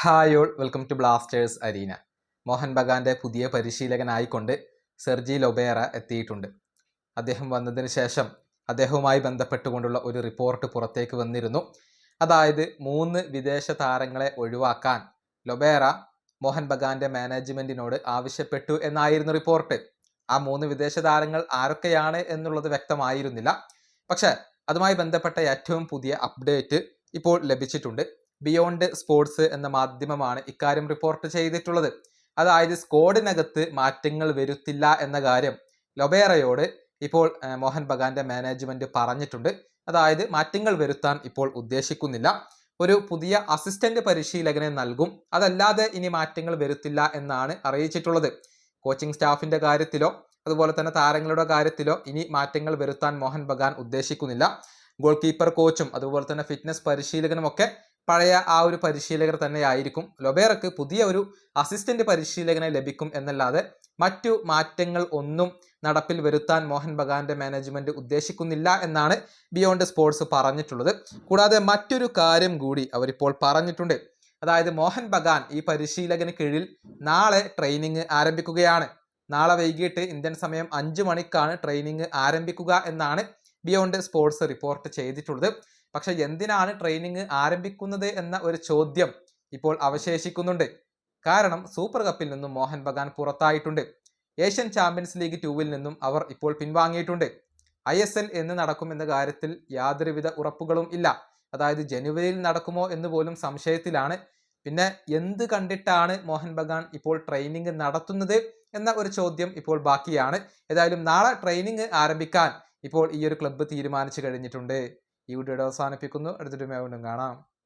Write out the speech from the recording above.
Hi all welcome to Blasters arena. Mohan ബഗാന്റെ പുതിയ പരിശീലകനായിക്കൊണ്ട് Sergey Lobera എത്തിയിട്ടുണ്ട്. അദ്ദേഹം വന്നതിന് ശേഷം അദ്ദേഹവുമായി ബന്ധപ്പെട്ടുകൊണ്ടുള്ള ഒരു റിപ്പോർട്ട് പുറത്തേക്ക് വന്നിരുന്നു. അതായത് മൂന്ന് വിദേശ താരങ്ങളെ ഒഴിവാക്കാൻ ലൊബേറ മോഹൻ ബഗാന്റെ മാനേജ്മെന്റിനോട് ആവശ്യപ്പെട്ടു എന്നായിരുന്നു റിപ്പോർട്ട്. ആ മൂന്ന് വിദേശ താരങ്ങൾ ആരൊക്കെയാണ് എന്നുള്ളത് വ്യക്തമായിരുന്നില്ല. പക്ഷേ അതുമായി ബന്ധപ്പെട്ട ഏറ്റവും പുതിയ അപ്ഡേറ്റ് ഇപ്പോൾ ലഭിച്ചിട്ടുണ്ട്. ബിയോണ്ട് സ്പോർട്സ് എന്ന മാധ്യമമാണ് ഇക്കാര്യം റിപ്പോർട്ട് ചെയ്തിട്ടുള്ളത്. അതായത് സ്കോഡിനകത്ത് മാറ്റങ്ങൾ വരുത്തില്ല എന്ന കാര്യം ലൊബേറയോട് ഇപ്പോൾ മോഹൻ ബഗാന്റെ മാനേജ്മെന്റ് പറഞ്ഞിട്ടുണ്ട്. അതായത് മാറ്റങ്ങൾ വരുത്താൻ ഇപ്പോൾ ഉദ്ദേശിക്കുന്നില്ല. ഒരു പുതിയ അസിസ്റ്റന്റ് പരിശീലകനെ നൽകും. അതല്ലാതെ ഇനി മാറ്റങ്ങൾ വരുത്തില്ല എന്നാണ് അറിയിച്ചിട്ടുള്ളത്. കോച്ചിങ് സ്റ്റാഫിന്റെ കാര്യത്തിലോ അതുപോലെ തന്നെ താരങ്ങളുടെ കാര്യത്തിലോ ഇനി മാറ്റങ്ങൾ വരുത്താൻ മോഹൻ ബഗാൻ ഉദ്ദേശിക്കുന്നില്ല. ഗോൾ കീപ്പർ കോച്ചും അതുപോലെ തന്നെ ഫിറ്റ്നസ് പരിശീലകനും ഒക്കെ പഴയ ആ ഒരു പരിശീലകർ തന്നെയായിരിക്കും ലൊബേറക്ക് പുതിയ ഒരു അസിസ്റ്റന്റ് പരിശീലകനെ ലഭിക്കും എന്നല്ലാതെ മറ്റു മാറ്റങ്ങൾ ഒന്നും നടപ്പിൽ വരുത്താൻ മോഹൻ ബഗാന്റെ മാനേജ്മെന്റ് ഉദ്ദേശിക്കുന്നില്ല എന്നാണ് ബിയോണ്ട് സ്പോർട്സ് പറഞ്ഞിട്ടുള്ളത്. കൂടാതെ മറ്റൊരു കാര്യം കൂടി അവരിപ്പോൾ പറഞ്ഞിട്ടുണ്ട്. അതായത് മോഹൻ ബഗാൻ ഈ പരിശീലകന് കീഴിൽ നാളെ ട്രെയിനിങ് ആരംഭിക്കുകയാണ്. നാളെ വൈകിട്ട് ഇന്ത്യൻ സമയം അഞ്ചു മണിക്കാണ് ട്രെയിനിങ് ആരംഭിക്കുക എന്നാണ് ബിയോണ്ട് സ്പോർട്സ് റിപ്പോർട്ട് ചെയ്തിട്ടുള്ളത്. പക്ഷെ എന്തിനാണ് ട്രെയിനിങ് ആരംഭിക്കുന്നത് എന്ന ഒരു ചോദ്യം ഇപ്പോൾ അവശേഷിക്കുന്നുണ്ട്. കാരണം സൂപ്പർ കപ്പിൽ നിന്നും മോഹൻ ബഗാൻ പുറത്തായിട്ടുണ്ട്. ഏഷ്യൻ ചാമ്പ്യൻസ് ലീഗ് ടൂവിൽ നിന്നും അവർ ഇപ്പോൾ പിൻവാങ്ങിയിട്ടുണ്ട്. ഐ എസ് എൽ എന്ന് നടക്കുമെന്ന കാര്യത്തിൽ യാതൊരുവിധ ഉറപ്പുകളും ഇല്ല. അതായത് ജനുവരിയിൽ നടക്കുമോ എന്ന് പോലും സംശയത്തിലാണ്. പിന്നെ എന്ത് കണ്ടിട്ടാണ് മോഹൻ ബഗാൻ ഇപ്പോൾ ട്രെയിനിങ് നടത്തുന്നത് എന്ന ഒരു ചോദ്യം ഇപ്പോൾ ബാക്കിയാണ്. ഏതായാലും നാളെ ട്രെയിനിങ് ആരംഭിക്കാൻ ഇപ്പോൾ ഈ ഒരു ക്ലബ്ബ് തീരുമാനിച്ചു കഴിഞ്ഞിട്ടുണ്ട്. ഈ വീഡിയോയുടെ അവസാനിപ്പിക്കുന്നു. അടുത്തൊരു വീണ്ടും കാണാം.